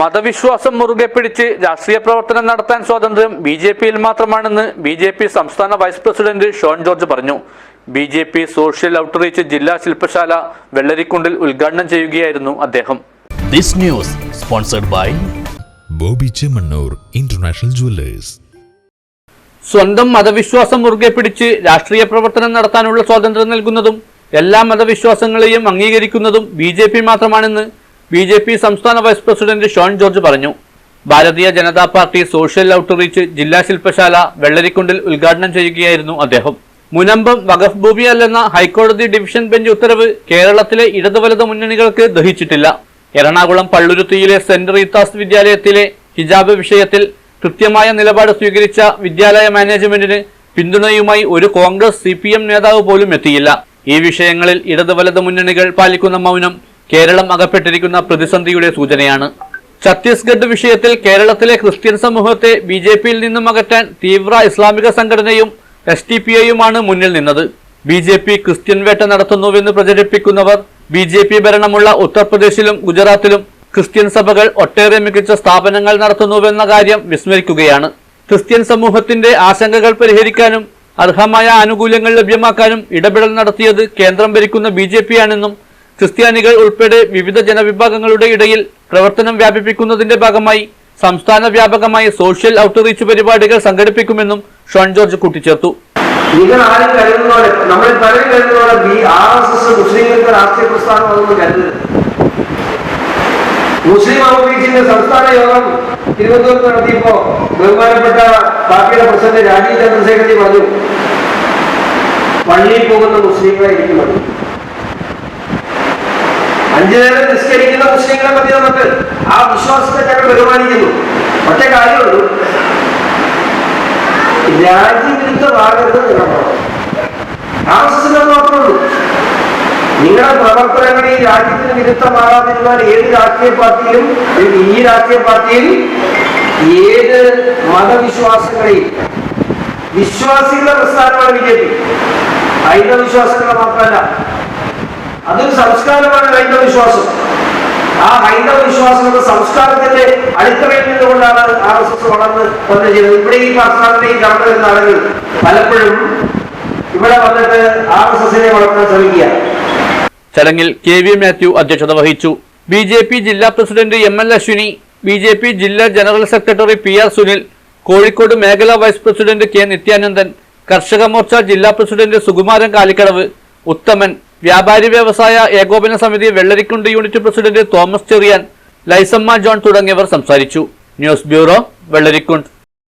മതവിശ്വാസം മുറുകെ പിടിച്ച് രാഷ്ട്രീയ പ്രവർത്തനം നടത്താൻ സ്വാതന്ത്ര്യം ബി ജെ പിയിൽ മാത്രമാണെന്ന് ബി ജെ പി സംസ്ഥാന വൈസ് പ്രസിഡന്റ് ഷോൺ ജോർജ് പറഞ്ഞു. B J P social outreach ജില്ലാ ശില്പശാല വെള്ളരിക്കുണ്ടിൽ ഉദ്ഘാടനം ചെയ്യുകയായിരുന്നു അദ്ദേഹം. This news sponsored by Boby Chemmanur international jewellers. സ്വന്തം മതവിശ്വാസം മുറുകെ പിടിച്ച് രാഷ്ട്രീയ പ്രവർത്തനം നടത്താനുള്ള സ്വാതന്ത്ര്യം നൽകുന്നതും എല്ലാ മതവിശ്വാസങ്ങളെയും അംഗീകരിക്കുന്നതും ബി ജെ പി മാത്രമാണെന്ന് ബി ജെ പി സംസ്ഥാന വൈസ് പ്രസിഡന്റ് ഷോൺ ജോർജ് പറഞ്ഞു Bharatiya Janata party social outreach ജില്ലാ ശില്പശാല വെള്ളരിക്കുണ്ടിൽ ഉദ്ഘാടനം ചെയ്യുകയായിരുന്നു അദ്ദേഹം. മുനമ്പം വഖഫ് ഭൂമിയല്ലെന്ന ഹൈക്കോടതി ഡിവിഷൻ ബെഞ്ച് ഉത്തരവ് കേരളത്തിലെ ഇടതു വലത് മുന്നണികൾക്ക് ദഹിച്ചിട്ടില്ല. എറണാകുളം പള്ളുരുത്തിയിലെ സെന്റ് റീത്താസ് വിദ്യാലയത്തിലെ ഹിജാബ് വിഷയത്തിൽ കൃത്യമായ നിലപാട് സ്വീകരിച്ച വിദ്യാലയ മാനേജ്മെന്റിന് പിന്തുണയുമായി ഒരു കോൺഗ്രസ് സി നേതാവ് പോലും എത്തിയില്ല. ഈ വിഷയങ്ങളിൽ ഇടതു വലത് മുന്നണികൾ പാലിക്കുന്ന മൗനം കേരളം അകപ്പെട്ടിരിക്കുന്ന പ്രതിസന്ധിയുടെ സൂചനയാണ്. ഛത്തീസ്ഗഡ് വിഷയത്തിൽ കേരളത്തിലെ ക്രിസ്ത്യൻ സമൂഹത്തെ ബി ജെ പിയിൽ നിന്നും അകറ്റാൻ തീവ്ര ഇസ്ലാമിക സംഘടനയും എസ് ടി പി ഐയുമാണ് മുന്നിൽ നിന്നത്. ബി ജെ പി ക്രിസ്ത്യൻ വേട്ട നടത്തുന്നുവെന്ന് പ്രചരിപ്പിക്കുന്നവർ ബി ജെ പി ഭരണമുള്ള ഉത്തർപ്രദേശിലും ഗുജറാത്തിലും ക്രിസ്ത്യൻ സഭകൾ ഒട്ടേറെ മികച്ച സ്ഥാപനങ്ങൾ നടത്തുന്നുവെന്ന കാര്യം വിസ്മരിക്കുകയാണ്. ക്രിസ്ത്യൻ സമൂഹത്തിന്റെ ആശങ്കകൾ പരിഹരിക്കാനും അർഹമായ ആനുകൂല്യങ്ങൾ ലഭ്യമാക്കാനും ഇടപെടൽ നടത്തിയത് കേന്ദ്രം ഭരിക്കുന്ന ബി ജെ പി ആണെന്നും ക്രിസ്ത്യാനികൾ ഉൾപ്പെടെ വിവിധ ജനവിഭാഗങ്ങളുടെ ഇടയിൽ പ്രവർത്തനം വ്യാപിപ്പിക്കുന്നതിന്റെ ഭാഗമായി സംസ്ഥാന വ്യാപകമായ സോഷ്യൽ ഔട്ട്റീച്ച് പരിപാടികൾ സംഘടിപ്പിക്കുമെന്നും ഷോൺ ജോർജ് കൂട്ടിച്ചേർത്തു. നിങ്ങൾ ആരും നമ്മൾ പലരും ബി ആർ എസ് എസ് മുസ്ലിങ്ങൾക്ക് രാഷ്ട്രീയ പ്രസ്ഥാനം അതൊന്നും കരുതരുത്. മുസ്ലിം ഔട്ട്റീച്ചിന്റെ സംസ്ഥാന യോഗം തിരുവനന്തപുരത്ത് നടത്തിയപ്പോ ബഹുമാനപ്പെട്ട പാർട്ടിയുടെ പ്രസിഡന്റ് രാജീവ് ചന്ദ്രശേഖരജി പറഞ്ഞു പള്ളിയിൽ പോകുന്ന മുസ്ലിങ്ങളെ മതി അഞ്ചു നേരം നിസ്കരിക്കുന്ന മുസ്ലിങ്ങളെ പറ്റി നമുക്ക് ആ വിശ്വാസത്തെ ഞങ്ങൾ ബഹുമാനിക്കുന്നു. ഒറ്റ കാര്യമുള്ളൂ. രാജ്യവിരുദ്ധമാകരുത് മാത്രമേ ഉള്ളൂ നിങ്ങളുടെ പ്രവർത്തനങ്ങൾ ഈ രാജ്യത്തിന് വിരുദ്ധമാകാതിരുന്നാൽ ഏത് രാഷ്ട്രീയ പാർട്ടിയിലും ഈ രാഷ്ട്രീയ പാർട്ടിയിൽ ഏത് മതവിശ്വാസങ്ങളെയും വിശ്വാസികളുടെ പ്രസ്ഥാനമാണ് ബി ജെ പി. ഹൈന്ദവ വിശ്വാസങ്ങളെ മാത്രമല്ല അതൊരു സംസ്കാരമാണ് ഹൈന്ദവ വിശ്വാസം. ആ ഹൈന്ദവ വിശ്വാസങ്ങളുടെ സംസ്കാരത്തിന്റെ അടിത്തറയിൽ നിന്നുകൊണ്ടാണ് ആർ എസ് എസ് വളർന്ന് വന്നു ചെയ്യുന്നത് ഇവിടെ ഈ കടന്നു വരുന്ന ആളുകൾ പലപ്പോഴും ഇവിടെ വന്നിട്ട് ആർ എസ് എസിനെ വളർത്താൻ ശ്രമിക്കുക. ചടങ്ങിൽ കെ വി മാത്യു അധ്യക്ഷത വഹിച്ചു. ബി ജെ പി ജില്ലാ president M L Ashwini B J P ജില്ലാ general secretary P R Sunil Kozhikode മേഖലാ വൈസ് പ്രസിഡന്റ് കെ നിത്യാനന്ദൻ കർഷക മോർച്ച ജില്ലാ പ്രസിഡന്റ് സുകുമാരൻ കാലിക്കടവ് ഉത്തമൻ. വ്യാപാരി വ്യവസായ ഏകോപന സമിതി വെള്ളരിക്കുണ്ട് യൂണിറ്റ് പ്രസിഡന്റ് തോമസ് ചെറിയാൻ ലൈസമ്മ ജോൺ തുടങ്ങിയവർ സംസാരിച്ചു. News bureau Vellarikkundu.